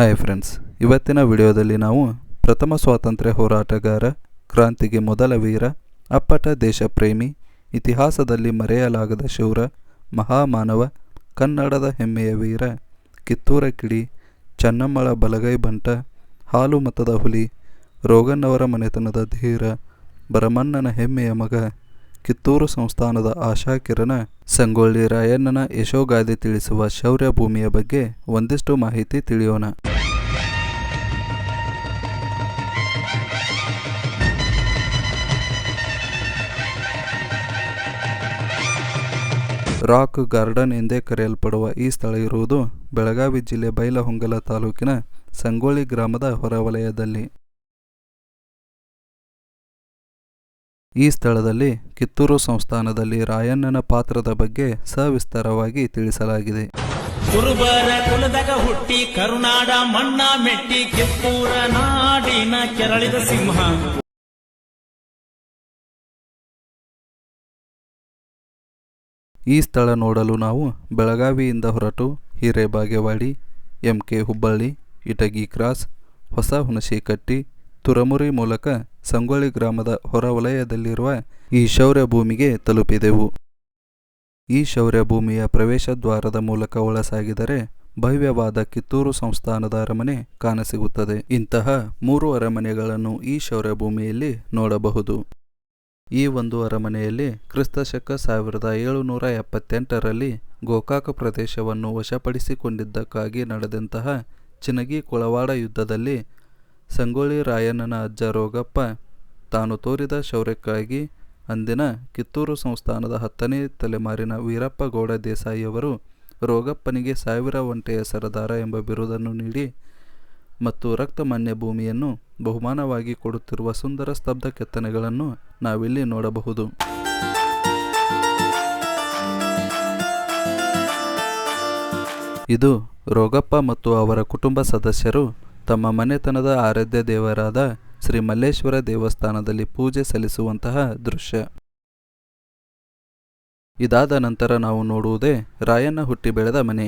Hi friends ಇವತ್ತಿನ ವಿಡಿಯೋದಲ್ಲಿ ನಾವು ಪ್ರಥಮ ಸ್ವಾತಂತ್ರ್ಯ ಹೋರಾಟಗಾರ, ಕ್ರಾಂತಿಗೆ ಮೊದಲ ವೀರ, ಅಪ್ಪಟ ದೇಶಪ್ರೇಮಿ, ಇತಿಹಾಸದಲ್ಲಿ ಮರೆಯಲಾಗದ ಶೌರ, ಮಹಾಮಾನವ, ಕನ್ನಡದ ಹೆಮ್ಮೆಯ ವೀರ, ಕಿತ್ತೂರ ಕಿಡಿ, ಚನ್ನಮ್ಮಳ ಬಲಗೈ ಬಂಟ, ಹಾಲು ಮತದ ಹುಲಿ ರೋಗನ್ನವರ ಮನೆತನದ ಧೀರ, ಭರಮಣ್ಣನ ಹೆಮ್ಮೆಯ ಮಗ ಕಿತ್ತೂರು ಸಂಸ್ಥಾನದ ಆಶಾಕಿರಣ ಸಂಗೊಳ್ಳಿ ರಾಯಣ್ಣನ ಯಶೋಗಾದೆ ತಿಳಿಸುವ ಶೌರ್ಯ ಭೂಮಿಯ ಬಗ್ಗೆ ಒಂದಿಷ್ಟು ಮಾಹಿತಿ ತಿಳಿಯೋಣ. ರಾಕ್ ಗಾರ್ಡನ್ ಎಂದೇ ಕರೆಯಲ್ಪಡುವ ಈ ಸ್ಥಳ ಇರುವುದು ಬೆಳಗಾವಿ ಜಿಲ್ಲೆ ಬೈಲಹೊಂಗಲ ತಾಲೂಕಿನ ಸಂಗೊಳ್ಳಿ ಗ್ರಾಮದ ಹೊರವಲಯದಲ್ಲಿ. ಈ ಸ್ಥಳದಲ್ಲಿ ಕಿತ್ತೂರು ಸಂಸ್ಥಾನದಲ್ಲಿ ರಾಯಣ್ಣನ ಪಾತ್ರದ ಬಗ್ಗೆ ಸವಿಸ್ತಾರವಾಗಿ ತಿಳಿಸಲಾಗಿದೆ. ಕುರುಬರ ಕುಲದಾಗ ಹುಟ್ಟಿ ಕರುನಾಡ ಮಣ್ಣ ಮೆಟ್ಟಿ ಕಿತ್ತೂರ ನಾಡಿನ ಕೆರಳಿದ ಸಿಂಹ. ಈ ಸ್ಥಳ ನೋಡಲು ನಾವು ಬೆಳಗಾವಿಯಿಂದ ಹೊರಟು Hirebagewadi M K Hubballi Itagi cross ಹೊಸ ಹುಣಶಿಕಟ್ಟಿ ತುರಮುರಿ ಮೂಲಕ ಸಂಗೊಳ್ಳಿ ಗ್ರಾಮದ ಹೊರವಲಯದಲ್ಲಿರುವ ಈ ಶೌರ್ಯ ಭೂಮಿಗೆ ತಲುಪಿದೆವು. ಈ ಶೌರ್ಯ ಭೂಮಿಯ ಪ್ರವೇಶ ದ್ವಾರದ ಮೂಲಕ ಒಳಸಾಗಿದರೆ ಭವ್ಯವಾದ ಕಿತ್ತೂರು ಸಂಸ್ಥಾನದ ಅರಮನೆ ಕಾಣಸಿಗುತ್ತದೆ. ಇಂತಹ ಮೂರು ಅರಮನೆಗಳನ್ನು ಈ ಶೌರ್ಯ ಭೂಮಿಯಲ್ಲಿ ನೋಡಬಹುದು. ಈ ಒಂದು ಅರಮನೆಯಲ್ಲಿ ಕ್ರಿಸ್ತಶಕ ಸಾವಿರದ ಏಳುನೂರ ಎಪ್ಪತ್ತೆಂಟರಲ್ಲಿ ಗೋಕಾಕ ಪ್ರದೇಶವನ್ನು ವಶಪಡಿಸಿಕೊಂಡಿದ್ದಕ್ಕಾಗಿ ನಡೆದಂತಹ ಚಿನಗಿ ಕುಳವಾಡ ಯುದ್ಧದಲ್ಲಿ ಸಂಗೊಳ್ಳಿ ರಾಯಣ್ಣನ ಅಜ್ಜ ರೋಗಪ್ಪ ತಾನು ತೋರಿದ ಶೌರ್ಯಕ್ಕಾಗಿ ಅಂದಿನ ಕಿತ್ತೂರು ಸಂಸ್ಥಾನದ ಹತ್ತನೇ ತಲೆಮಾರಿನ ವೀರಪ್ಪ ಗೌಡ ದೇಸಾಯಿಯವರು ರೋಗಪ್ಪನಿಗೆ ಸಾವಿರ ಒಂಟೆಯ ಸರದಾರ ಎಂಬ ಬಿರುದನ್ನು ನೀಡಿ ಮತ್ತು ರಕ್ತಮಾನ್ಯ ಭೂಮಿಯನ್ನು ಬಹುಮಾನವಾಗಿ ಕೊಡುತ್ತಿರುವ ಸುಂದರ ಸ್ತಬ್ಧ ಕೆತ್ತನೆಗಳನ್ನು ನಾವಿಲ್ಲಿ ನೋಡಬಹುದು. ಇದು ರೋಗಪ್ಪ ಮತ್ತು ಅವರ ಕುಟುಂಬ ಸದಸ್ಯರು ತಮ್ಮ ಮನೆತನದ ಆರಾಧ್ಯ ದೇವರಾದ ಶ್ರೀ ಮಲ್ಲೇಶ್ವರ ದೇವಸ್ಥಾನದಲ್ಲಿ ಪೂಜೆ ಸಲ್ಲಿಸುವಂತಹ ದೃಶ್ಯ. ಇದಾದ ನಂತರ ನಾವು ನೋಡುವುದೇ ರಾಯಣ್ಣ ಹುಟ್ಟಿ ಬೆಳೆದ ಮನೆ.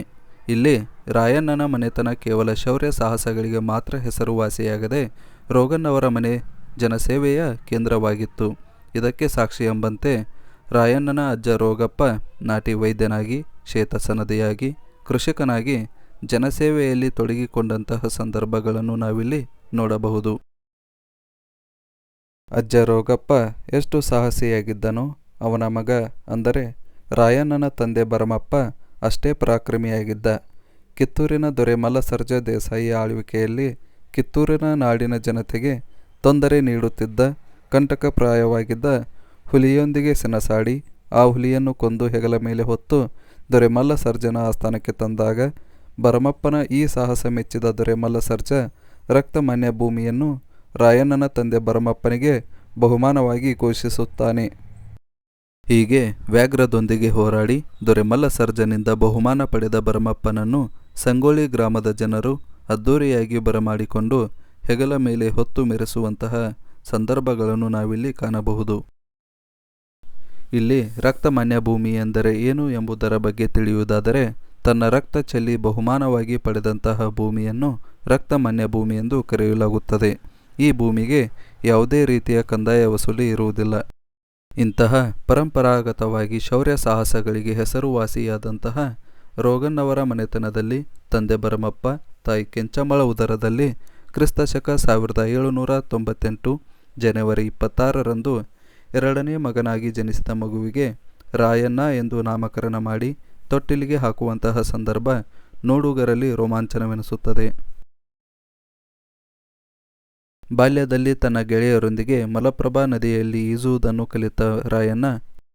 ಇಲ್ಲಿ ರಾಯಣ್ಣನ ಮನೆತನ ಕೇವಲ ಶೌರ್ಯ ಸಾಹಸಗಳಿಗೆ ಮಾತ್ರ ಹೆಸರುವಾಸಿಯಾಗದೆ ರೋಗನ್ನವರ ಮನೆ ಜನಸೇವೆಯ ಕೇಂದ್ರವಾಗಿತ್ತು. ಇದಕ್ಕೆ ಸಾಕ್ಷಿ ಎಂಬಂತೆ ರಾಯಣ್ಣನ ಅಜ್ಜ ರೋಗಪ್ಪ ನಾಟಿ ವೈದ್ಯನಾಗಿ ಶೇತಸನದಿಯಾಗಿ ಕೃಷಿಕನಾಗಿ ಜನಸೇವೆಯಲ್ಲಿ ತೊಡಗಿಕೊಂಡಂತಹ ಸಂದರ್ಭಗಳನ್ನು ನಾವಿಲ್ಲಿ ನೋಡಬಹುದು. ಅಜ್ಜ ರೋಗಪ್ಪ ಎಷ್ಟು ಸಾಹಸಿಯಾಗಿದ್ದನೋ ಅವನ ಮಗ ಅಂದರೆ ರಾಯಣ್ಣನ ತಂದೆ ಭರಮಪ್ಪ ಅಷ್ಟೇ ಪರಾಕ್ರಮಿಯಾಗಿದ್ದ. ಕಿತ್ತೂರಿನ ದೊರೆ ಮಲ್ಲಸರ್ಜ ದೇಸಾಯಿ ಆಳ್ವಿಕೆಯಲ್ಲಿ ಕಿತ್ತೂರಿನ ನಾಡಿನ ಜನತೆಗೆ ತೊಂದರೆ ನೀಡುತ್ತಿದ್ದ ಕಂಟಕಪ್ರಾಯವಾಗಿದ್ದ ಹುಲಿಯೊಂದಿಗೆ ಸೆಣಸಾಡಿ ಆ ಹುಲಿಯನ್ನು ಕೊಂದು ಹೆಗಲ ಮೇಲೆ ಹೊತ್ತು ದೊರೆ ಮಲ್ಲಸರ್ಜನ ಆಸ್ಥಾನಕ್ಕೆ ತಂದಾಗ ಭರಮಪ್ಪನ ಈ ಸಾಹಸ ಮೆಚ್ಚಿದ ದೊರೆಮಲ್ಲ ಸರ್ಜ ರಕ್ತಮಾನ್ಯ ಭೂಮಿಯನ್ನು ರಾಯಣ್ಣನ ತಂದೆ ಭರಮಪ್ಪನಿಗೆ ಬಹುಮಾನವಾಗಿ ಘೋಷಿಸುತ್ತಾನೆ. ಹೀಗೆ ವ್ಯಾಘ್ರದೊಂದಿಗೆ ಹೋರಾಡಿ ದೊರೆಮಲ್ಲ ಸರ್ಜನಿಂದ ಬಹುಮಾನ ಪಡೆದ ಭರಮಪ್ಪನನ್ನು ಸಂಗೋಳಿ ಗ್ರಾಮದ ಜನರು ಅದ್ದೂರಿಯಾಗಿ ಬರಮಾಡಿಕೊಂಡು ಹೆಗಲ ಮೇಲೆ ಹೊತ್ತು ಮೆರೆಸುವಂತಹ ಸಂದರ್ಭಗಳನ್ನು ನಾವಿಲ್ಲಿ ಕಾಣಬಹುದು. ಇಲ್ಲಿ ರಕ್ತಮಾನ್ಯ ಭೂಮಿ ಎಂದರೆ ಏನು ಎಂಬುದರ ಬಗ್ಗೆ ತಿಳಿಯುವುದಾದರೆ ತನ್ನ ರಕ್ತ ಚೆಲ್ಲಿ ಬಹುಮಾನವಾಗಿ ಪಡೆದಂತಹ ಭೂಮಿಯನ್ನು ರಕ್ತಮಾನ್ಯ ಭೂಮಿ ಎಂದು ಕರೆಯಲಾಗುತ್ತದೆ. ಈ ಭೂಮಿಗೆ ಯಾವುದೇ ರೀತಿಯ ಕಂದಾಯ ವಸೂಲಿ ಇರುವುದಿಲ್ಲ. ಇಂತಹ ಪರಂಪರಾಗತವಾಗಿ ಶೌರ್ಯ ಸಾಹಸಗಳಿಗೆ ಹೆಸರುವಾಸಿಯಾದಂತಹ ರೋಗನ್ನವರ ಮನೆತನದಲ್ಲಿ ತಂದೆ ಭರಮಪ್ಪ ತಾಯಿ ಕೆಂಚಮ್ಮಳ ಉದರದಲ್ಲಿ ಕ್ರಿಸ್ತಶಕ ಸಾವಿರದ ಏಳುನೂರ ತೊಂಬತ್ತೆಂಟು ಜನವರಿ ಇಪ್ಪತ್ತಾರರಂದು ಎರಡನೇ ಮಗನಾಗಿ ಜನಿಸಿದ ಮಗುವಿಗೆ ರಾಯಣ್ಣ ಎಂದು ನಾಮಕರಣ ಮಾಡಿ ತೊಟ್ಟಿಲಿಗೆ ಹಾಕುವಂತಹ ಸಂದರ್ಭ ನೋಡುಗರಲ್ಲಿ ರೋಮಾಂಚನವೆನಿಸುತ್ತದೆ. ಬಾಲ್ಯದಲ್ಲಿ ತನ್ನ ಗೆಳೆಯರೊಂದಿಗೆ ಮಲಪ್ರಭಾ ನದಿಯಲ್ಲಿ ಈಜುವುದನ್ನು ಕಲಿತ ರಾಯಣ್ಣ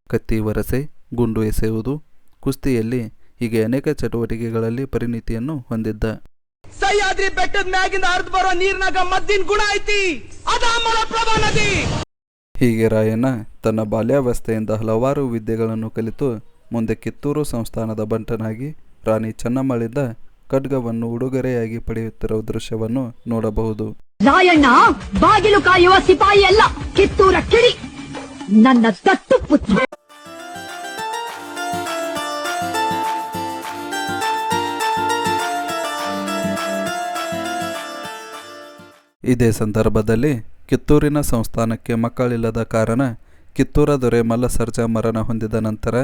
ಕತ್ತಿ ವರಸೆ ಗುಂಡು ಎಸೆಯುವುದು ಕುಸ್ತಿಯಲ್ಲಿ ಹೀಗೆ ಅನೇಕ ಚಟುವಟಿಕೆಗಳಲ್ಲಿ ಪರಿಣಿತಿಯನ್ನು ಹೊಂದಿದ್ದ. ಸಹ್ಯಾದ್ರಿ ಬೆಟ್ಟದ ಮ್ಯಾಗಿಂದ ಹರಿದು ಬರೋ ನೀರಿನಾಗ ಮದ್ದಿನ ಗುಣ ಐತಿ. ಅದ ಮಲಪ್ರಭಾ ನದಿ. ಹೀಗೆ ರಾಯಣ್ಣ ತನ್ನ ಬಾಲ್ಯಾವಸ್ಥೆಯಿಂದ ಹಲವಾರು ವಿದ್ಯೆಗಳನ್ನು ಕಲಿತು ಮುಂದೆ ಕಿತ್ತೂರು ಸಂಸ್ಥಾನದ ಬಂಟನಾಗಿ ರಾಣಿ ಚೆನ್ನಮ್ಮಳಿಂದ ಖಡ್ಗವನ್ನು ಉಡುಗೊರೆಯಾಗಿ ಪಡೆಯುತ್ತಿರುವ ದೃಶ್ಯವನ್ನು ನೋಡಬಹುದು. ರಾಯಣ್ಣ ಬಾಗಿಲು ಕಾಯುವ ಸಿಪಾಯಿ ಅಲ್ಲ ಕಿತ್ತೂರ ಕಿಡಿ. ನನ್ನ ದತ್ತು ಪುತ್ರ. ಇದೇ ಸಂದರ್ಭದಲ್ಲಿ ಕಿತ್ತೂರಿನ ಸಂಸ್ಥಾನಕ್ಕೆ ಮಕ್ಕಳಿಲ್ಲದ ಕಾರಣ ಕಿತ್ತೂರ ದೊರೆ ಮಲ್ಲಸರ್ಜ ಮರಣ ಹೊಂದಿದ ನಂತರ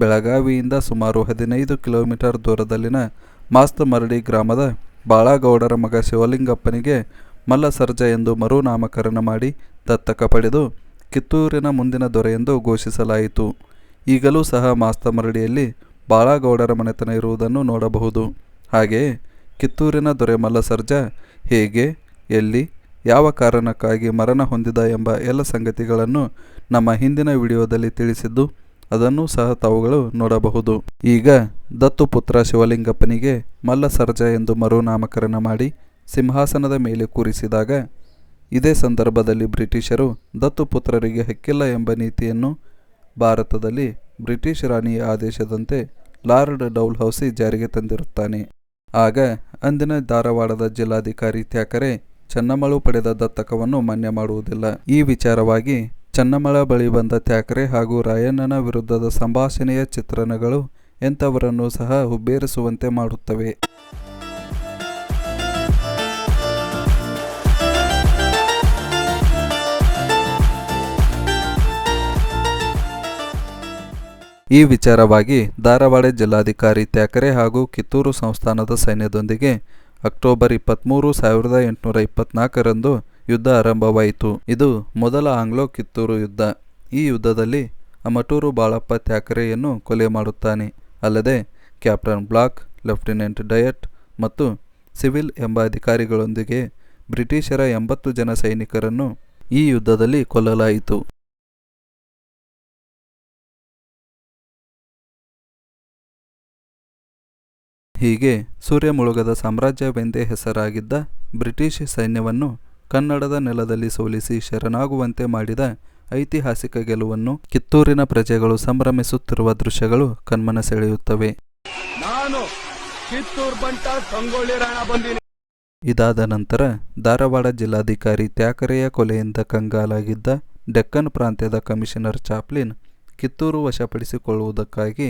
ಬೆಳಗಾವಿಯಿಂದ ಸುಮಾರು ಹದಿನೈದು ಕಿಲೋಮೀಟರ್ ದೂರದಲ್ಲಿನ ಮಾಸ್ತಮರಡಿ ಗ್ರಾಮದ ಬಾಳಗೌಡರ ಮಗ ಶಿವಲಿಂಗಪ್ಪನಿಗೆ ಮಲ್ಲಸರ್ಜ ಎಂದು ಮರುನಾಮಕರಣ ಮಾಡಿ ದತ್ತಕ ಪಡೆದು ಕಿತ್ತೂರಿನ ಮುಂದಿನ ದೊರೆ ಎಂದು ಘೋಷಿಸಲಾಯಿತು. ಈಗಲೂ ಸಹ ಮಾಸ್ತಮರಡಿಯಲ್ಲಿ ಬಾಳಗೌಡರ ಮನೆತನ ಇರುವುದನ್ನು ನೋಡಬಹುದು. ಹಾಗೆಯೇ ಕಿತ್ತೂರಿನ ದೊರೆ ಮಲ್ಲಸರ್ಜ ಹೇಗೆ, ಎಲ್ಲಿ, ಯಾವ ಕಾರಣಕ್ಕಾಗಿ ಮರಣ ಹೊಂದಿದ ಎಂಬ ಎಲ್ಲ ಸಂಗತಿಗಳನ್ನು ನಮ್ಮ ಹಿಂದಿನ ವಿಡಿಯೋದಲ್ಲಿ ತಿಳಿಸಿದ್ದು ಅದನ್ನು ಸಹ ತಾವುಗಳು ನೋಡಬಹುದು. ಈಗ ದತ್ತುಪುತ್ರ ಶಿವಲಿಂಗಪ್ಪನಿಗೆ ಮಲ್ಲಸರ್ಜ ಎಂದು ಮರುನಾಮಕರಣ ಮಾಡಿ ಸಿಂಹಾಸನದ ಮೇಲೆ ಕೂರಿಸಿದಾಗ, ಇದೇ ಸಂದರ್ಭದಲ್ಲಿ ಬ್ರಿಟಿಷರು ದತ್ತುಪುತ್ರರಿಗೆ ಹಕ್ಕಿಲ್ಲ ಎಂಬ ನೀತಿಯನ್ನು ಭಾರತದಲ್ಲಿ ಬ್ರಿಟಿಷ್ ರಾಣಿಯ ಆದೇಶದಂತೆ ಲಾರ್ಡ್ ಡೌಲ್ ಹೌಸಿ ಜಾರಿಗೆ ತಂದಿರುತ್ತಾನೆ. ಆಗ ಅಂದಿನ ಧಾರವಾಡದ ಜಿಲ್ಲಾಧಿಕಾರಿ ತ್ಯಾಕರೆ ಚನ್ನಮಳು ಪಡೆದ ದತ್ತಕವನ್ನು ಮಾನ್ಯ ಮಾಡುವುದಿಲ್ಲ. ಈ ವಿಚಾರವಾಗಿ ಚನ್ನಮಳ ಬಳಿ ಬಂದ ಥ್ಯಾಕ್ರೆ ಹಾಗೂ ರಾಯಣ್ಣನ ವಿರುದ್ಧದ ಸಂಭಾಷಣೆಯ ಚಿತ್ರಣಗಳು ಎಂಥವರನ್ನು ಸಹ ಹುಬ್ಬೇರಿಸುವಂತೆ ಮಾಡುತ್ತವೆ. ಈ ವಿಚಾರವಾಗಿ ಧಾರವಾಡ ಜಿಲ್ಲಾಧಿಕಾರಿ ತ್ಯಾಕರೆ ಹಾಗೂ ಕಿತ್ತೂರು ಸಂಸ್ಥಾನದ ಸೈನ್ಯದೊಂದಿಗೆ ಅಕ್ಟೋಬರ್ ಇಪ್ಪತ್ತ್ಮೂರು ಸಾವಿರದ ಎಂಟುನೂರ ಇಪ್ಪತ್ನಾಲ್ಕರಂದು ಯುದ್ಧ ಆರಂಭವಾಯಿತು. ಇದು ಮೊದಲ ಆಂಗ್ಲೋ ಕಿತ್ತೂರು ಯುದ್ಧ. ಈ ಯುದ್ಧದಲ್ಲಿ ಅಮಟೂರು ಬಾಳಪ್ಪ ತ್ಯಾಕರೆಯನ್ನು ಕೊಲೆ ಮಾಡುತ್ತಾನೆ. ಅಲ್ಲದೆ ಕ್ಯಾಪ್ಟನ್ ಬ್ಲಾಕ್, ಲೆಫ್ಟಿನೆಂಟ್ ಡಯಟ್ ಮತ್ತು ಸಿವಿಲ್ ಎಂಬ ಅಧಿಕಾರಿಗಳೊಂದಿಗೆ ಬ್ರಿಟಿಷರ ಎಂಬತ್ತು ಜನ ಸೈನಿಕರನ್ನು ಈ ಯುದ್ಧದಲ್ಲಿ ಕೊಲ್ಲಲಾಯಿತು. ಹೀಗೆ ಸೂರ್ಯ ಮುಳುಗದ ಸಾಮ್ರಾಜ್ಯವೆಂದೇ ಹೆಸರಾಗಿದ್ದ ಬ್ರಿಟಿಷ್ ಸೈನ್ಯವನ್ನು ಕನ್ನಡದ ನೆಲದಲ್ಲಿ ಸೋಲಿಸಿ ಶರಣಾಗುವಂತೆ ಮಾಡಿದ ಐತಿಹಾಸಿಕ ಗೆಲುವನ್ನು ಕಿತ್ತೂರಿನ ಪ್ರಜೆಗಳು ಸಂಭ್ರಮಿಸುತ್ತಿರುವ ದೃಶ್ಯಗಳು ಕಣ್ಮನ ಸೆಳೆಯುತ್ತವೆ. ನಾನು ಕಿತ್ತೂರ್ ಬಂಟ ಸಂಗೊಳ್ಳಿ ರಾಣ ಬಂದೀನಿ. ಇದಾದ ನಂತರ ಧಾರವಾಡ ಜಿಲ್ಲಾಧಿಕಾರಿ ತ್ಯಾಕರೆಯ ಕೊಲೆಯಿಂದ ಕಂಗಾಲಾಗಿದ್ದ ಡೆಕ್ಕನ್ ಪ್ರಾಂತ್ಯದ ಕಮಿಷನರ್ ಚಾಪ್ಲಿನ್ ಕಿತ್ತೂರು ವಶಪಡಿಸಿಕೊಳ್ಳುವುದಕ್ಕಾಗಿ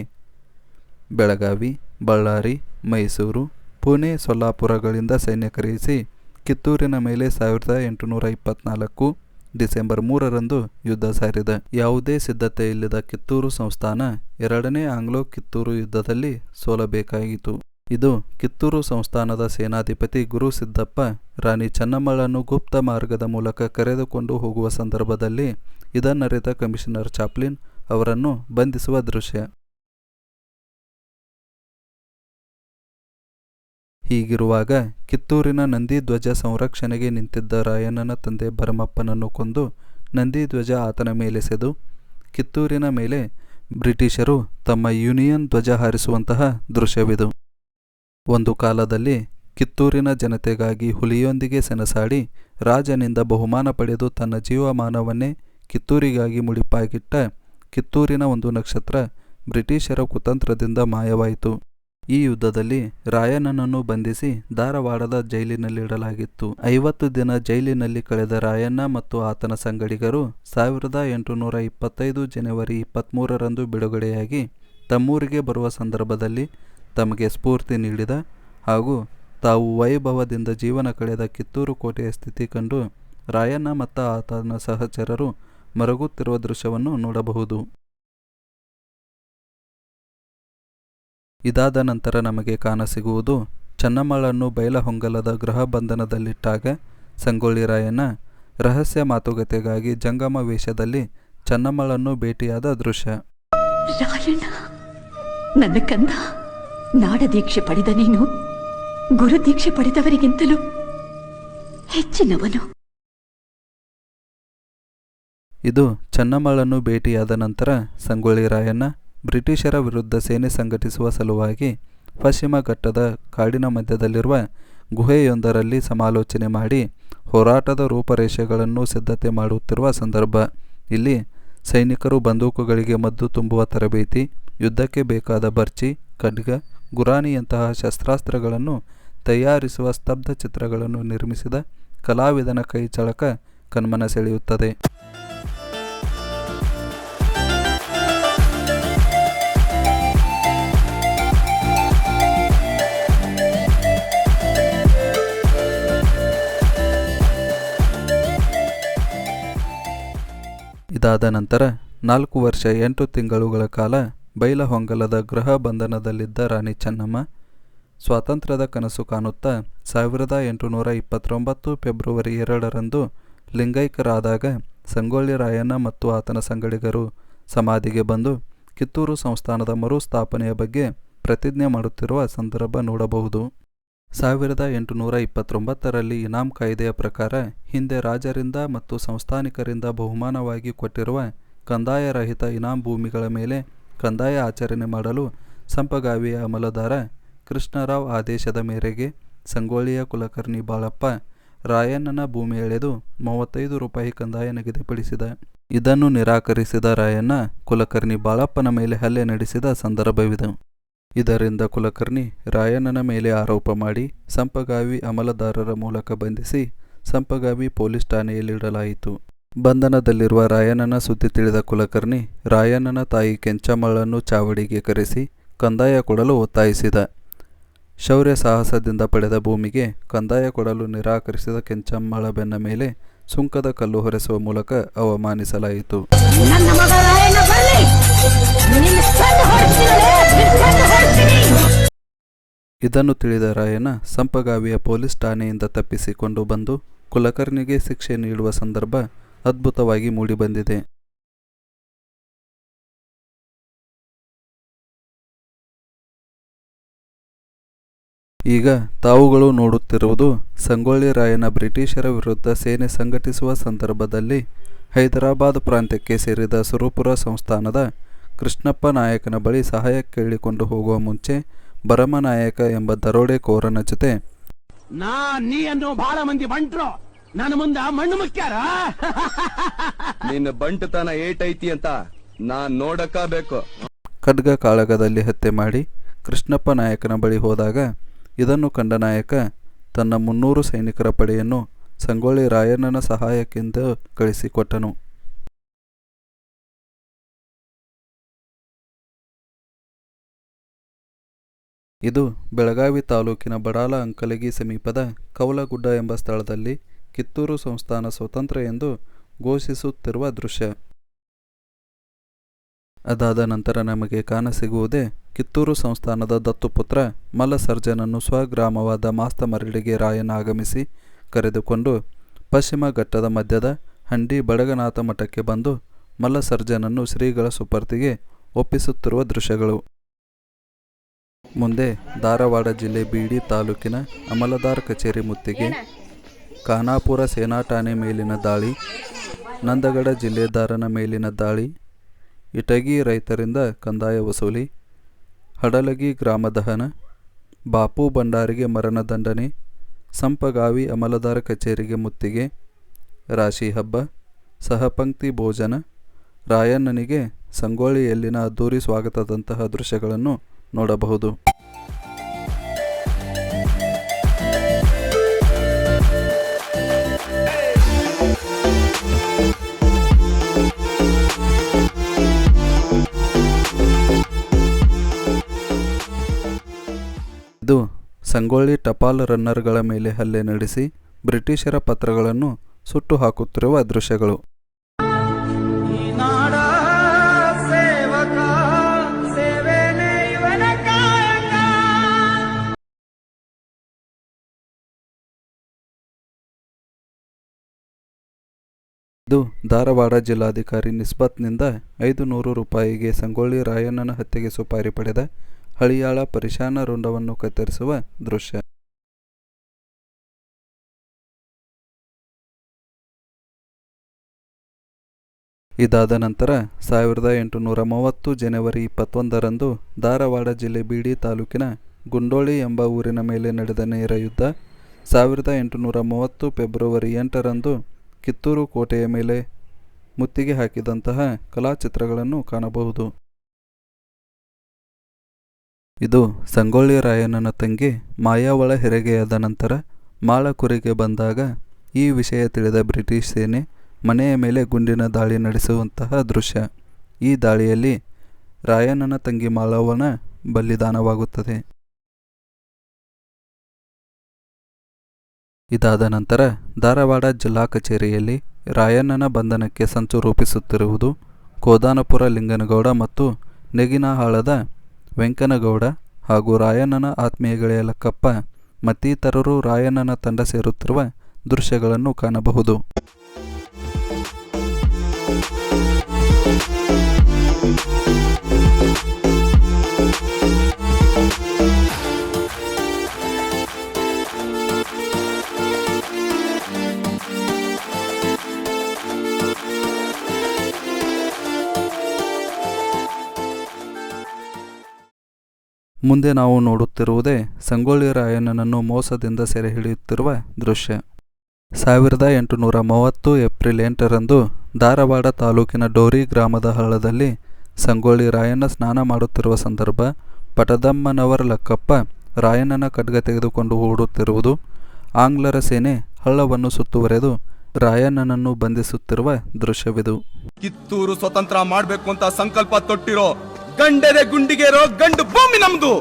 ಬೆಳಗಾವಿ ಬಳ್ಳಾರಿ ಮೈಸೂರು ಪುಣೆ ಸೊಲ್ಲಾಪುರಗಳಿಂದ ಸೈನ್ಯ ಕರೆಯಿಸಿ ಕಿತ್ತೂರಿನ ಮೇಲೆ ಸಾವಿರದ ಎಂಟುನೂರ ಇಪ್ಪತ್ನಾಲ್ಕು ಡಿಸೆಂಬರ್ ಮೂರರಂದು ಯುದ್ಧ ಸಾರಿದ. ಯಾವುದೇ ಸಿದ್ಧತೆ ಇಲ್ಲದ ಕಿತ್ತೂರು ಸಂಸ್ಥಾನ ಎರಡನೇ ಆಂಗ್ಲೋ ಕಿತ್ತೂರು ಯುದ್ಧದಲ್ಲಿ ಸೋಲಬೇಕಾಯಿತು. ಇದು ಕಿತ್ತೂರು ಸಂಸ್ಥಾನದ ಸೇನಾಧಿಪತಿ ಗುರು ಸಿದ್ದಪ್ಪ, ರಾಣಿ ಚೆನ್ನಮ್ಮಳನ್ನು ಗುಪ್ತ ಮಾರ್ಗದ ಮೂಲಕ ಕರೆದುಕೊಂಡು ಹೋಗುವ ಸಂದರ್ಭದಲ್ಲಿ ಇದನ್ನರಿತ ಕಮಿಷನರ್ ಚಾಪ್ಲಿನ್ ಅವರನ್ನು ಬಂಧಿಸುವ ದೃಶ್ಯ. ಹೀಗಿರುವಾಗ ಕಿತ್ತೂರಿನ ನಂದಿಧ್ವಜ ಸಂರಕ್ಷಣೆಗೆ ನಿಂತಿದ್ದ ರಾಯಣ್ಣನ ತಂದೆ ಭರಮಪ್ಪನನ್ನು ಕೊಂದು ನಂದಿಧ್ವಜ ಆತನ ಮೇಲೆಸೆದು ಕಿತ್ತೂರಿನ ಮೇಲೆ ಬ್ರಿಟಿಷರು ತಮ್ಮ ಯೂನಿಯನ್ ಧ್ವಜ ಹಾರಿಸುವಂತಹ ದೃಶ್ಯವಿದು. ಒಂದು ಕಾಲದಲ್ಲಿ ಕಿತ್ತೂರಿನ ಜನತೆಗಾಗಿ ಹುಲಿಯೊಂದಿಗೆ ಸೆಣಸಾಡಿ ರಾಜನಿಂದ ಬಹುಮಾನ ಪಡೆದು ತನ್ನ ಜೀವಮಾನವನ್ನೇ ಕಿತ್ತೂರಿಗಾಗಿ ಮುಡಿಪಾಗಿಟ್ಟ ಕಿತ್ತೂರಿನ ಒಂದು ನಕ್ಷತ್ರ ಬ್ರಿಟಿಷರ ಕುತಂತ್ರದಿಂದ ಮಾಯವಾಯಿತು. ಈ ಯುದ್ಧದಲ್ಲಿ ರಾಯಣ್ಣನನ್ನು ಬಂಧಿಸಿ ಧಾರವಾಡದ ಜೈಲಿನಲ್ಲಿಡಲಾಗಿತ್ತು. ಐವತ್ತು ದಿನ ಜೈಲಿನಲ್ಲಿ ಕಳೆದ ರಾಯಣ್ಣ ಮತ್ತು ಆತನ ಸಂಗಡಿಗರು ಸಾವಿರದ ಎಂಟುನೂರ ಇಪ್ಪತ್ತೈದು ಜನವರಿ ಇಪ್ಪತ್ತ್ಮೂರರಂದು ಬಿಡುಗಡೆಯಾಗಿ ತಮ್ಮೂರಿಗೆ ಬರುವ ಸಂದರ್ಭದಲ್ಲಿ ತಮಗೆ ಸ್ಫೂರ್ತಿ ನೀಡಿದ ಹಾಗೂ ತಾವು ವೈಭವದಿಂದ ಜೀವನ ಕಳೆದ ಕಿತ್ತೂರು ಕೋಟೆಯ ಸ್ಥಿತಿ ಕಂಡು ರಾಯಣ್ಣ ಮತ್ತು ಆತನ ಸಹಚರರು ಮರಗುತ್ತಿರುವ ದೃಶ್ಯವನ್ನು ನೋಡಬಹುದು. ಇದಾದ ನಂತರ ನಮಗೆ ಕಾಣಸಿಗುವುದು ಚನ್ನಮ್ಮಳನ್ನು ಬೈಲಹೊಂಗಲದ ಗೃಹ ಬಂಧನದಲ್ಲಿಟ್ಟಾಗ ಸಂಗೊಳ್ಳಿ ರಾಯಣ್ಣ ರಹಸ್ಯ ಮಾತುಕತೆಗಾಗಿ ಜಂಗಮ ವೇಷದಲ್ಲಿ ಚನ್ನಮ್ಮಳನ್ನು ಭೇಟಿಯಾದ ದೃಶ್ಯ. ನನ್ನ ಕಂದ ನಾಡ ದೀಕ್ಷೆ ಪಡೆದ ನೀನು ಗುರು ದೀಕ್ಷೆ ಪಡೆದವರಿಗಿಂತಲೂ ಹೆಚ್ಚಿನವನು. ಇದು ಚನ್ನಮ್ಮಳನ್ನು ಭೇಟಿಯಾದ ನಂತರ ಸಂಗೊಳ್ಳಿ ರಾಯಣ್ಣ ಬ್ರಿಟಿಷರ ವಿರುದ್ಧ ಸೇನೆ ಸಂಘಟಿಸುವ ಸಲುವಾಗಿ ಪಶ್ಚಿಮ ಘಟ್ಟದ ಕಾಡಿನ ಮಧ್ಯದಲ್ಲಿರುವ ಗುಹೆಯೊಂದರಲ್ಲಿ ಸಮಾಲೋಚನೆ ಮಾಡಿ ಹೋರಾಟದ ರೂಪರೇಷೆಗಳನ್ನು ಸಿದ್ಧತೆ ಮಾಡುತ್ತಿರುವ ಸಂದರ್ಭ. ಇಲ್ಲಿ ಸೈನಿಕರು ಬಂದೂಕುಗಳಿಗೆ ಮದ್ದು ತುಂಬುವ ತರಬೇತಿ, ಯುದ್ಧಕ್ಕೆ ಬೇಕಾದ ಬರ್ಚಿ, ಖಡ್ಗ, ಗುರಾಣಿಯಂತಹ ಶಸ್ತ್ರಾಸ್ತ್ರಗಳನ್ನು ತಯಾರಿಸುವ ಸ್ತಬ್ಧ ಚಿತ್ರಗಳನ್ನು ನಿರ್ಮಿಸಿದ ಕಲಾವಿದನ ಕೈ ಚಳಕ ಕಣ್ಮನ ಸೆಳೆಯುತ್ತದೆ. ಇದಾದ ನಂತರ ನಾಲ್ಕು ವರ್ಷ ಎಂಟು ತಿಂಗಳುಗಳ ಕಾಲ ಬೈಲಹೊಂಗಲದ ಗೃಹ ಬಂಧನದಲ್ಲಿದ್ದ ರಾಣಿ ಚೆನ್ನಮ್ಮ ಸ್ವಾತಂತ್ರ್ಯದ ಕನಸು ಕಾಣುತ್ತಾ ಸಾವಿರದ ಎಂಟುನೂರ ಇಪ್ಪತ್ತೊಂಬತ್ತು ಫೆಬ್ರವರಿ ಎರಡರಂದು ಲಿಂಗೈಕ್ಯರಾದಾಗ ಸಂಗೊಳ್ಳಿ ರಾಯಣ್ಣ ಮತ್ತು ಆತನ ಸಂಗಡಿಗರು ಸಮಾಧಿಗೆ ಬಂದು ಕಿತ್ತೂರು ಸಂಸ್ಥಾನದ ಮರುಸ್ಥಾಪನೆಯ ಬಗ್ಗೆ ಪ್ರತಿಜ್ಞೆ ಮಾಡುತ್ತಿರುವ ಸಂದರ್ಭ ನೋಡಬಹುದು. ಸಾವಿರದ ಎಂಟುನೂರ ಇಪ್ಪತ್ತೊಂಬತ್ತರಲ್ಲಿ ಇನಾಮ್ ಕಾಯ್ದೆಯ ಪ್ರಕಾರ ಹಿಂದೆ ರಾಜರಿಂದ ಮತ್ತು ಸಂಸ್ಥಾನಿಕರಿಂದ ಬಹುಮಾನವಾಗಿ ಕೊಟ್ಟಿರುವ ಕಂದಾಯ ರಹಿತ ಇನಾಮ್ ಭೂಮಿಗಳ ಮೇಲೆ ಕಂದಾಯ ಆಚರಣೆ ಮಾಡಲು ಸಂಪಗಾವಿಯ ಅಮಲದಾರ ಕೃಷ್ಣರಾವ್ ಆದೇಶದ ಮೇರೆಗೆ ಸಂಗೊಳ್ಳಿಯ ಕುಲಕರ್ಣಿ ಬಾಳಪ್ಪ ರಾಯಣ್ಣನ ಭೂಮಿ ಎಳೆದು ಮೂವತ್ತೈದು ರೂಪಾಯಿ ಕಂದಾಯ ನಿಗದಿಪಡಿಸಿದ. ಇದನ್ನು ನಿರಾಕರಿಸಿದ ರಾಯಣ್ಣ ಕುಲಕರ್ಣಿ ಬಾಳಪ್ಪನ ಮೇಲೆ ಹಲ್ಲೆ ನಡೆಸಿದ ಸಂದರ್ಭವಿದೆ. ಇದರಿಂದ ಕುಲಕರ್ಣಿ ರಾಯಣ್ಣನ ಮೇಲೆ ಆರೋಪ ಮಾಡಿ ಸಂಪಗಾವಿ ಅಮಲದಾರರ ಮೂಲಕ ಬಂಧಿಸಿ ಸಂಪಗಾವಿ ಪೊಲೀಸ್ ಠಾಣೆಯಲ್ಲಿಡಲಾಯಿತು ಬಂಧನದಲ್ಲಿರುವ ರಾಯಣ್ಣನ ಸುದ್ದಿ ತಿಳಿದ ಕುಲಕರ್ಣಿ ರಾಯಣ್ಣನ ತಾಯಿ ಕೆಂಚಮ್ಮಳನ್ನು ಚಾವಡಿಗೆ ಕರೆಸಿ ಕಂದಾಯ ಕೊಡಲು ಒತ್ತಾಯಿಸಿದ. ಶೌರ್ಯ ಸಾಹಸದಿಂದ ಪಡೆದ ಭೂಮಿಗೆ ಕಂದಾಯ ಕೊಡಲು ನಿರಾಕರಿಸಿದ ಕೆಂಚಮ್ಮಳ ಬೆನ್ನ ಮೇಲೆ ಸುಂಕದ ಕಲ್ಲು ಹೊರೆಸುವ ಮೂಲಕ ಅವಮಾನಿಸಲಾಯಿತು. ಇದನ್ನು ತಿಳಿದ ರಾಯನ ಸಂಪಗಾವಿಯ ಪೊಲೀಸ್ ಠಾಣೆಯಿಂದ ತಪ್ಪಿಸಿಕೊಂಡು ಬಂದು ಕುಲಕರ್ಣಿಗೆ ಶಿಕ್ಷೆ ನೀಡುವ ಸಂದರ್ಭ ಅದ್ಭುತವಾಗಿ ಮೂಡಿಬಂದಿದೆ. ಈಗ ತಾವುಗಳು ನೋಡುತ್ತಿರುವುದು ಸಂಗೊಳ್ಳಿ ರಾಯನ ಬ್ರಿಟಿಷರ ವಿರುದ್ಧ ಸೇನೆ ಸಂಘಟಿಸುವ ಸಂದರ್ಭದಲ್ಲಿ ಹೈದರಾಬಾದ್ ಪ್ರಾಂತ್ಯಕ್ಕೆ ಸೇರಿದ ಸುರಪುರ ಸಂಸ್ಥಾನದ ಕೃಷ್ಣಪ್ಪ ನಾಯಕನ ಬಳಿ ಸಹಾಯ ಕೇಳಿಕೊಂಡು ಹೋಗುವ ಮುಂಚೆ ಭರಮನಾಯಕ ಎಂಬ ದರೋಡೆಕೋರನ ಜೊತೆ ನಾ ನೀ ಅನ್ನೋ ಬಹಳ ಮಂದಿ ಬಂಟ್ರು. ನನ್ನ ಮುಂದ ಮಣ್ಣು ಮುಖ್ಯಾರ? ನಿನ್ನ ಬಂಟತನ ಏಟೈತಿ ಅಂತ ನಾನ್ ನೋಡಕ ಬೇಕು. ಖಡ್ಗ ಕಾಳಗದಲ್ಲಿ ಹತ್ಯೆ ಮಾಡಿ ಕೃಷ್ಣಪ್ಪ ನಾಯಕನ ಬಳಿ ಹೋದಾಗ ಇದನ್ನು ಕಂಡ ನಾಯಕ ತನ್ನ ಮುನ್ನೂರು ಸೈನಿಕರ ಪಡೆಯನ್ನು ಸಂಗೊಳ್ಳಿ ರಾಯಣ್ಣನ ಸಹಾಯಕ್ಕೆಂದು ಕಳಿಸಿಕೊಟ್ಟನು. ಇದು ಬೆಳಗಾವಿ ತಾಲೂಕಿನ ಬಡಾಲ ಅಂಕಲಗಿ ಸಮೀಪದ ಕೌಲಗುಡ್ಡ ಎಂಬ ಸ್ಥಳದಲ್ಲಿ ಕಿತ್ತೂರು ಸಂಸ್ಥಾನ ಸ್ವತಂತ್ರ ಎಂದು ಘೋಷಿಸುತ್ತಿರುವ ದೃಶ್ಯ. ಅದಾದ ನಂತರ ನಮಗೆ ಕಾಣಸಿಗುವುದೇ ಕಿತ್ತೂರು ಸಂಸ್ಥಾನದ ದತ್ತುಪುತ್ರ ಮಲ್ಲಸರ್ಜನನ್ನು ಸ್ವಗ್ರಾಮವಾದ ಮಾಸ್ತಮರಡಿಗೆ ರಾಯನ ಆಗಮಿಸಿ ಕರೆದುಕೊಂಡು ಪಶ್ಚಿಮ ಘಟ್ಟದ ಮಧ್ಯದ ಹಂಡಿ ಬಡಗನಾಥ ಮಠಕ್ಕೆ ಬಂದು ಮಲ್ಲಸರ್ಜನನ್ನು ಶ್ರೀಗಳ ಸುಪರ್ತಿಗೆ ಒಪ್ಪಿಸುತ್ತಿರುವ ದೃಶ್ಯಗಳು. ಮುಂದೆ ಧಾರವಾಡ ಜಿಲ್ಲೆ ಬೀಡಿ ತಾಲೂಕಿನ ಅಮಲದಾರ್ ಕಚೇರಿ ಮುತ್ತಿಗೆ ಖಾನಾಪುರ ಸೇನಾ ಠಾಣೆ ಮೇಲಿನ ದಾಳಿ, ನಂದಗಡ ಜಿಲ್ಲೆದಾರನ ಮೇಲಿನ ದಾಳಿ, ಇಟಗಿ ರೈತರಿಂದ ಕಂದಾಯ ವಸೂಲಿ, ಹಡಲಗಿ ಗ್ರಾಮ ದಹನ, ಬಾಪು ಭಂಡಾರಿಗೆ ಮರಣದಂಡನೆ ಸಂಪಗಾವಿ ಅಮಲದಾರ ಕಚೇರಿಗೆ ಮುತ್ತಿಗೆ ರಾಶಿ ಹಬ್ಬ, ಸಹಪಂಕ್ತಿ ಭೋಜನ, ರಾಯಣ್ಣನಿಗೆ ಸಂಗೊಳ್ಳಿಯಲ್ಲಿನ ಅದ್ಧೂರಿ ಸ್ವಾಗತದಂತಹ ದೃಶ್ಯಗಳನ್ನು ನೋಡಬಹುದು. ಇದು ಸಂಗೊಳ್ಳಿ ಟಪಾಲ್ ರನ್ನರ್ಗಳ ಮೇಲೆ ಹಲ್ಲೆ ನಡೆಸಿ ಬ್ರಿಟಿಷರ ಪತ್ರಗಳನ್ನು ಸುಟ್ಟು ಹಾಕುತ್ತಿರುವ ದೃಶ್ಯಗಳು. ಇದು ಧಾರವಾಡ ಜಿಲ್ಲಾಧಿಕಾರಿ ನಿಸ್ಬತ್ನಿಂದ ಐದು ನೂರು ರೂಪಾಯಿಗೆ ಸಂಗೊಳ್ಳಿ ರಾಯಣ್ಣನ ಹತ್ಯೆಗೆ ಸುಪಾರಿ ಪಡೆದ ಹಳಿಯಾಳ ಪರಿಶಾನ ರುಂಡವನ್ನು ಕತ್ತರಿಸುವ ದೃಶ್ಯ. ಇದಾದ ನಂತರ ಸಾವಿರದ ಎಂಟುನೂರ ಮೂವತ್ತು ಜನವರಿ ಇಪ್ಪತ್ತೊಂದರಂದು ಧಾರವಾಡ ಜಿಲ್ಲೆ ಬೀಡಿ ತಾಲೂಕಿನ ಗುಂಡೋಳಿ ಎಂಬ ಊರಿನ ಮೇಲೆ ನಡೆದ ನೇರ ಯುದ್ಧ. ಸಾವಿರದ ಎಂಟುನೂರ ಮೂವತ್ತು ಫೆಬ್ರವರಿ ಎಂಟರಂದು ಕಿತ್ತೂರು ಕೋಟೆಯ ಮೇಲೆ ಮುತ್ತಿಗೆ ಹಾಕಿದಂತಹ ಕಲಾಚಿತ್ರಗಳನ್ನು ಕಾಣಬಹುದು. ಇದು ಸಂಗೊಳ್ಳಿ ರಾಯಣ್ಣನ ತಂಗಿ ಮಾಯಾವಳ ಹೆರಿಗೆಯಾದ ನಂತರ ಮಾಳಕುರಿಗೆ ಬಂದಾಗ ಈ ವಿಷಯ ತಿಳಿದ ಬ್ರಿಟಿಷ್ ಸೇನೆ ಮನೆಯ ಮೇಲೆ ಗುಂಡಿನ ದಾಳಿ ನಡೆಸುವಂತಹ ದೃಶ್ಯ. ಈ ದಾಳಿಯಲ್ಲಿ ರಾಯಣ್ಣನ ತಂಗಿ ಮಾಳವನ ಬಲಿದಾನವಾಗುತ್ತದೆ. ಇದಾದ ನಂತರ ಧಾರವಾಡ ಜಿಲ್ಲಾ ಕಚೇರಿಯಲ್ಲಿ ರಾಯಣ್ಣನ ಬಂಧನಕ್ಕೆ ಸಂಚು ರೂಪಿಸುತ್ತಿರುವುದು ಕೋದಾನಪುರ ಲಿಂಗನಗೌಡ ಮತ್ತು ನೆಗಿನಹಾಳದ ವೆಂಕನಗೌಡ ಹಾಗೂ ರಾಯಣ್ಣನ ಆತ್ಮೀಯ ಗೆಳೆಯ ಲಕ್ಕಪ್ಪ ಮತ್ತಿತರರು ರಾಯಣ್ಣನ ತಂಡ ಸೇರುತ್ತಿರುವ ದೃಶ್ಯಗಳನ್ನು ಕಾಣಬಹುದು. ಮುಂದೆ ನಾವು ನೋಡುತ್ತಿರುವುದೇ ಸಂಗೊಳ್ಳಿ ರಾಯಣ್ಣನನ್ನು ಮೋಸದಿಂದ ಸೆರೆ ಹಿಡಿಯುತ್ತಿರುವ ದೃಶ್ಯ. ಸಾವಿರದ ಎಂಟುನೂರ ಮೂವತ್ತು ಏಪ್ರಿಲ್ ಎಂಟರಂದು ಧಾರವಾಡ ತಾಲೂಕಿನ ಡೋರಿ ಗ್ರಾಮದ ಹಳ್ಳದಲ್ಲಿ ಸಂಗೊಳ್ಳಿ ರಾಯಣ್ಣ ಸ್ನಾನ ಮಾಡುತ್ತಿರುವ ಸಂದರ್ಭ ಪಟದಮ್ಮನವರ ಲಕ್ಕಪ್ಪ ರಾಯಣ್ಣನ ಖಡ್ಗ ತೆಗೆದುಕೊಂಡು ಓಡುತ್ತಿರುವುದು ಆಂಗ್ಲರ ಸೇನೆ ಹಳ್ಳವನ್ನು ಸುತ್ತುವರೆದು ರಾಯಣ್ಣನನ್ನು ಬಂಧಿಸುತ್ತಿರುವ ದೃಶ್ಯವಿದು. ಕಿತ್ತೂರು ಸ್ವತಂತ್ರ ಮಾಡಬೇಕು ಅಂತ ಸಂಕಲ್ಪ ತೊಟ್ಟಿರೋ ಗಂಡೆದೆ ಗುಂಡಿಗೆರೋ ಗಂಡು ಭೂಮಿ ನಮ್ದು.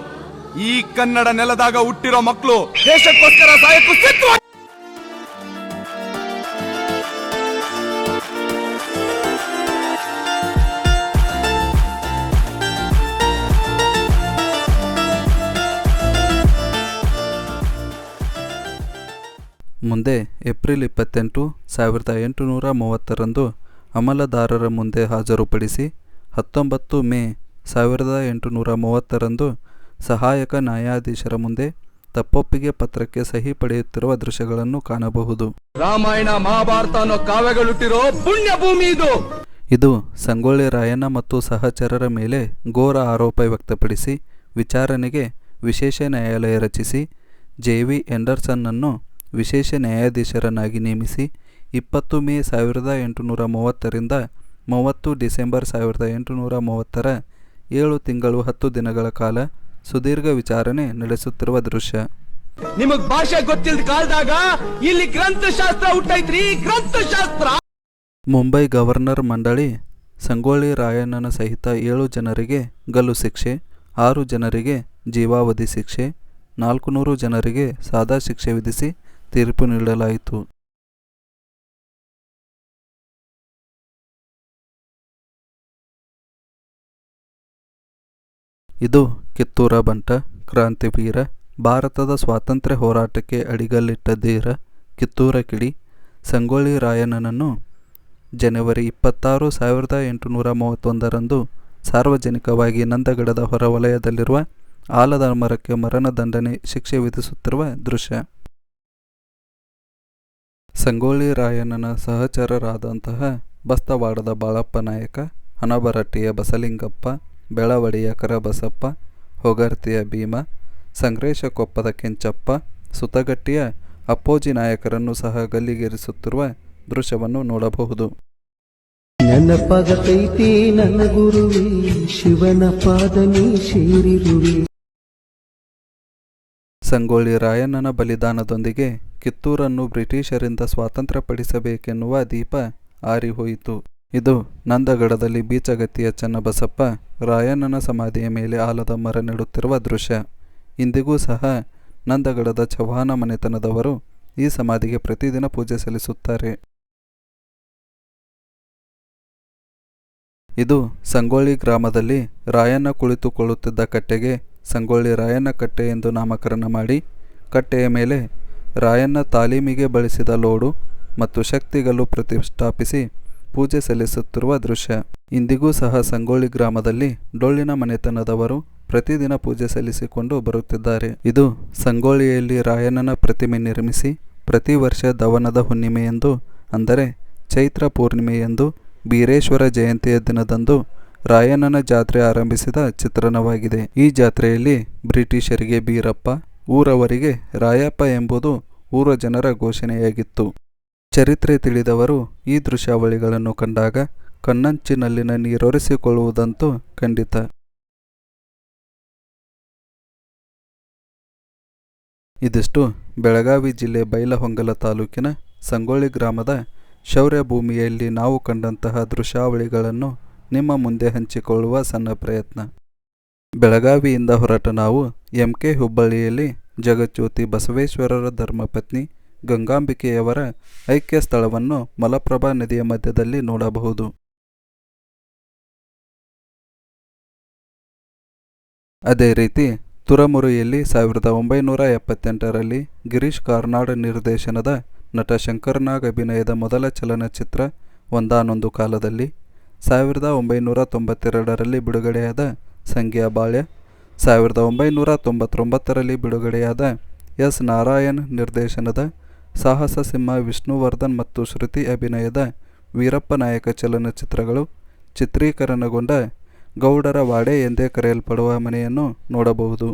ಈ ಕನ್ನಡ ನೆಲದಾಗ ಹುಟ್ಟಿರೋ ಮಕ್ಕಳು ದೇಶಕ್ಕೋಸ್ಕರ ಸಾಯಕ್ಕೂ ಸಿದ್ಧ ಮುಂದೆ ಏಪ್ರಿಲ್ ಇಪ್ಪತ್ತೆಂಟು, ಸಾವಿರದ ಎಂಟುನೂರ ಮೂವತ್ತರಂದು ಅಮಲದಾರರ ಮುಂದೆ ಹಾಜರುಪಡಿಸಿ ಹತ್ತೊಂಬತ್ತು ಮೇ ಸಾವಿರದ ಎಂಟುನೂರ ಮೂವತ್ತರಂದು ಸಹಾಯಕ ನ್ಯಾಯಾಧೀಶರ ಮುಂದೆ ತಪ್ಪೊಪ್ಪಿಗೆ ಪತ್ರಕ್ಕೆ ಸಹಿ ಪಡೆಯುತ್ತಿರುವ ದೃಶ್ಯಗಳನ್ನು ಕಾಣಬಹುದು. ರಾಮಾಯಣ ಮಹಾಭಾರತ ಅನ್ನೋ ಕಾವ್ಯಗಳುಟ್ಟಿರೋ ಪುಣ್ಯ ಭೂಮಿ ಇದು. ಇದು ಸಂಗೊಳ್ಳಿ ರಾಯಣ್ಣ ಮತ್ತು ಸಹಚರರ ಮೇಲೆ ಘೋರ ಆರೋಪ ವ್ಯಕ್ತಪಡಿಸಿ ವಿಚಾರಣೆಗೆ ವಿಶೇಷ ನ್ಯಾಯಾಲಯ ರಚಿಸಿ ಜೆ ವಿ ಎಂಡರ್ಸನ್ನನ್ನು ವಿಶೇಷ ನ್ಯಾಯಾಧೀಶರನ್ನಾಗಿ ನೇಮಿಸಿ ಇಪ್ಪತ್ತು ಮೇ ಸಾವಿರದ ಎಂಟುನೂರ ಮೂವತ್ತರಿಂದ ಮೂವತ್ತು ಡಿಸೆಂಬರ್ ಸಾವಿರದ ಎಂಟುನೂರ ಮೂವತ್ತರ ಏಳು ತಿಂಗಳು ಹತ್ತು ದಿನಗಳ ಕಾಲ ಸುದೀರ್ಘ ವಿಚಾರಣೆ ನಡೆಸುತ್ತಿರುವ ದೃಶ್ಯ. ನಿಮಗ್ ಭಾಷೆ ಗೊತ್ತಿಲ್ಲದ ಕಾಲದಾಗ ಇಲ್ಲಿ ಗ್ರಂಥಶಾಸ್ತ್ರ ಹುಟ್ಟೈತ್ರಿ ಗ್ರಂಥಶಾಸ್ತ್ರ! ಮುಂಬೈ ಗವರ್ನರ್ ಮಂಡಳಿ ಸಂಗೊಳ್ಳಿ ರಾಯಣ್ಣನ ಸಹಿತ ಏಳು ಜನರಿಗೆ ಗಲ್ಲು ಶಿಕ್ಷೆ ಆರು ಜನರಿಗೆ ಜೀವಾವಧಿ ಶಿಕ್ಷೆ ನಾಲ್ಕುನೂರು ಜನರಿಗೆ ಸಾದಾ ಶಿಕ್ಷೆ ವಿಧಿಸಿ ತೀರ್ಪು ನೀಡಲಾಯಿತು. ಇದು ಕಿತ್ತೂರ ಬಂಟ, ಕ್ರಾಂತಿವೀರ, ಭಾರತದ ಸ್ವಾತಂತ್ರ್ಯ ಹೋರಾಟಕ್ಕೆ ಅಡಿಗಲ್ಲಿಟ್ಟ ಧೀರ ಕಿತ್ತೂರ ಕಿಡಿ ಸಂಗೊಳ್ಳಿ ರಾಯಣ್ಣನನ್ನು ಜನವರಿ ಇಪ್ಪತ್ತಾರು ಸಾವಿರದ ಎಂಟುನೂರ ಮೂವತ್ತೊಂದರಂದು ಸಾರ್ವಜನಿಕವಾಗಿ ನಂದಗಡದ ಹೊರವಲಯದಲ್ಲಿರುವ ಆಲದ ಮರಕ್ಕೆ ಮರಣದಂಡನೆ ಶಿಕ್ಷೆ ವಿಧಿಸುತ್ತಿರುವ ದೃಶ್ಯ. ಸಂಗೊಳ್ಳಿ ರಾಯಣ್ಣನ ಸಹಚರರಾದಂತಹ ಬಸ್ತವಾಡದ ಬಾಳಪ್ಪ ನಾಯಕ ಹನಬರಟ್ಟಿಯ ಬಸಲಿಂಗಪ್ಪ ಬೆಳವಡಿಯ ಕರಬಸಪ್ಪ ಹೊಗರ್ತಿಯ ಭೀಮ ಸಂಗ್ರೇಶಕೊಪ್ಪದ ಕೆಂಚಪ್ಪ ಸುತಗಟ್ಟಿಯ ಅಪ್ಪೋಜಿ ನಾಯಕರನ್ನು ಸಹ ಗಲ್ಲಿಗೇರಿಸುತ್ತಿರುವ ದೃಶ್ಯವನ್ನು ನೋಡಬಹುದು. ನೆನಪಗತೈತಿ ನನ್ನ ಗುರುವಿ ಶಿವನ ಪಾದ ನೀ ಸೇರಿರುವಿ. ಸಂಗೊಳ್ಳಿ ರಾಯಣ್ಣನ ಬಲಿದಾನದೊಂದಿಗೆ ಕಿತ್ತೂರನ್ನು ಬ್ರಿಟಿಷರಿಂದ ಸ್ವಾತಂತ್ರ್ಯಪಡಿಸಬೇಕೆನ್ನುವ ದೀಪ ಆರಿಹೋಯಿತು. ಇದು ನಂದಗಡದಲ್ಲಿ ಬೀಚಗತಿಯ ಚನ್ನಬಸಪ್ಪ ರಾಯಣ್ಣನ ಸಮಾಧಿಯ ಮೇಲೆ ಆಲದ ಮರ ನೆಡುತ್ತಿರುವ ದೃಶ್ಯ. ಇಂದಿಗೂ ಸಹ ನಂದಗಡದ ಚೌಹಾನ ಮನೆತನದವರು ಈ ಸಮಾಧಿಗೆ ಪ್ರತಿದಿನ ಪೂಜೆ ಸಲ್ಲಿಸುತ್ತಾರೆ. ಇದು ಸಂಗೊಳ್ಳಿ ಗ್ರಾಮದಲ್ಲಿ ರಾಯಣ್ಣ ಕುಳಿತುಕೊಳ್ಳುತ್ತಿದ್ದ ಕಟ್ಟೆಗೆ ಸಂಗೊಳ್ಳಿ ರಾಯಣ್ಣ ಕಟ್ಟೆ ಎಂದು ನಾಮಕರಣ ಮಾಡಿ, ಕಟ್ಟೆಯ ಮೇಲೆ ರಾಯಣ್ಣ ತಾಲೀಮಿಗೆ ಬಳಸಿದ ಲೋಡು ಮತ್ತು ಶಕ್ತಿಗಳು ಪ್ರತಿಷ್ಠಾಪಿಸಿ ಪೂಜೆ ಸಲ್ಲಿಸುತ್ತಿರುವ ದೃಶ್ಯ. ಇಂದಿಗೂ ಸಹ ಸಂಗೋಳಿ ಗ್ರಾಮದಲ್ಲಿ ಡೊಳ್ಳಿನ ಮನೆತನದವರು ಪ್ರತಿದಿನ ಪೂಜೆ ಸಲ್ಲಿಸಿಕೊಂಡು ಬರುತ್ತಿದ್ದಾರೆ. ಇದು ಸಂಗೋಳಿಯಲ್ಲಿ ರಾಯಣ್ಣನ ಪ್ರತಿಮೆ ನಿರ್ಮಿಸಿ, ಪ್ರತಿ ವರ್ಷ ದವನದ ಹುಣ್ಣಿಮೆಯೆಂದು ಅಂದರೆ ಚೈತ್ರ ಪೂರ್ಣಿಮೆಯೆಂದು ಬೀರೇಶ್ವರ ಜಯಂತಿಯ ದಿನದಂದು ರಾಯಣ್ಣನ ಜಾತ್ರೆ ಆರಂಭಿಸಿದ ಚಿತ್ರಣವಾಗಿದೆ. ಈ ಜಾತ್ರೆಯಲ್ಲಿ ಬ್ರಿಟಿಷರಿಗೆ ಬೀರಪ್ಪ, ಊರವರಿಗೆ ರಾಯಪ್ಪ ಎಂಬುದು ಊರ ಜನರ ಘೋಷಣೆಯಾಗಿತ್ತು. ಚರಿತ್ರೆ ತಿಳಿದವರು ಈ ದೃಶ್ಯಾವಳಿಗಳನ್ನು ಕಂಡಾಗ ಕಣ್ಣಂಚಿನಲ್ಲಿನ ನೀರೊರೆಸಿಕೊಳ್ಳುವುದಂತೂ ಖಂಡಿತ. ಇದಿಷ್ಟು ಬೆಳಗಾವಿ ಜಿಲ್ಲೆ ಬೈಲಹೊಂಗಲ ತಾಲೂಕಿನ ಸಂಗೊಳ್ಳಿ ಗ್ರಾಮದ ಶೌರ್ಯ ಭೂಮಿಯಲ್ಲಿ ನಾವು ಕಂಡಂತಹ ದೃಶ್ಯಾವಳಿಗಳನ್ನು ನಿಮ್ಮ ಮುಂದೆ ಹಂಚಿಕೊಳ್ಳುವ ಸಣ್ಣ ಪ್ರಯತ್ನ. ಬೆಳಗಾವಿಯಿಂದ ಹೊರಟ ನಾವು ಎಂ ಕೆ ಹುಬ್ಬಳ್ಳಿಯಲ್ಲಿ ಜಗಜ್ಯೋತಿ ಬಸವೇಶ್ವರರ ಧರ್ಮಪತ್ನಿ ಗಂಗಾಂಬಿಕೆಯವರ ಐಕ್ಯ ಸ್ಥಳವನ್ನು ಮಲಪ್ರಭಾ ನದಿಯ ಮಧ್ಯದಲ್ಲಿ ನೋಡಬಹುದು. ಅದೇ ರೀತಿ ತುರಮುರಿಯಲ್ಲಿ ಸಾವಿರದ ಒಂಬೈನೂರ ಎಪ್ಪತ್ತೆಂಟರಲ್ಲಿ ಗಿರೀಶ್ ಕಾರ್ನಾಡ್ ನಿರ್ದೇಶನದ ನಟ ಶಂಕರ್ನಾಗ್ ಅಭಿನಯದ ಮೊದಲ ಚಲನಚಿತ್ರ ಒಂದಾನೊಂದು ಕಾಲದಲ್ಲಿ, ಸಾವಿರದ ಒಂಬೈನೂರ ತೊಂಬತ್ತೆರಡರಲ್ಲಿ ಬಿಡುಗಡೆಯಾದ ಸಂಗ್ಯಾ ಬಾಳ್ಯ, ಸಾವಿರದ ಒಂಬೈನೂರ ತೊಂಬತ್ತೊಂಬತ್ತರಲ್ಲಿ ಬಿಡುಗಡೆಯಾದ ಎಸ್ ನಾರಾಯಣ್ ನಿರ್ದೇಶನದ ಸಾಹಸ ಸಿಂಹ, ವಿಷ್ಣುವರ್ಧನ್ ಮತ್ತು ಶ್ರುತಿ ಅಭಿನಯದ ವೀರಪ್ಪ ನಾಯಕ ಚಲನಚಿತ್ರಗಳು ಚಿತ್ರೀಕರಣಗೊಂಡ ಗೌಡರ ವಾಡೆ ಎಂದೇ ಕರೆಯಲ್ಪಡುವ ಮನೆಯನ್ನು ನೋಡಬಹುದು.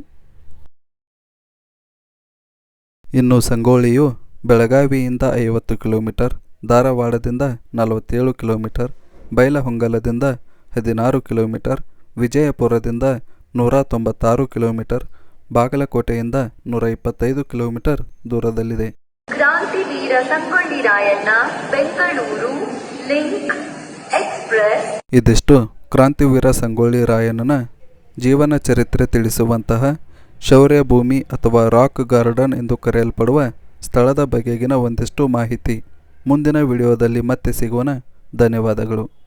ಇನ್ನು ಸಂಗೋಳಿಯು ಬೆಳಗಾವಿಯಿಂದ ಐವತ್ತು ಕಿಲೋಮೀಟರ್, ಧಾರವಾಡದಿಂದ ನಲವತ್ತೇಳು ಕಿಲೋಮೀಟರ್, ಬೈಲಹೊಂಗಲದಿಂದ ಹದಿನಾರು ಕಿಲೋಮೀಟರ್, ವಿಜಯಪುರದಿಂದ ನೂರ ತೊಂಬತ್ತಾರು ಕಿಲೋಮೀಟರ್, ಬಾಗಲಕೋಟೆಯಿಂದ ನೂರ ಇಪ್ಪತ್ತೈದು ಕಿಲೋಮೀಟರ್ ದೂರದಲ್ಲಿದೆ. Rayanna Bengaluru, link express. ಇದಿಷ್ಟು ಕ್ರಾಂತಿವೀರ ಸಂಗೊಳ್ಳಿ ರಾಯಣ್ಣನ ಜೀವನ ಚರಿತ್ರೆ ತಿಳಿಸುವಂತಹ ಶೌರ್ಯ ಭೂಮಿ ಅಥವಾ ರಾಕ್ ಗಾರ್ಡನ್ ಎಂದು ಕರೆಯಲ್ಪಡುವ ಸ್ಥಳದ ಬಗೆಗಿನ ಒಂದಿಷ್ಟು ಮಾಹಿತಿ ಮುಂದಿನ ವಿಡಿಯೋದಲ್ಲಿ ಮತ್ತೆ ಸಿಗೋಣ. ಧನ್ಯವಾದಗಳು.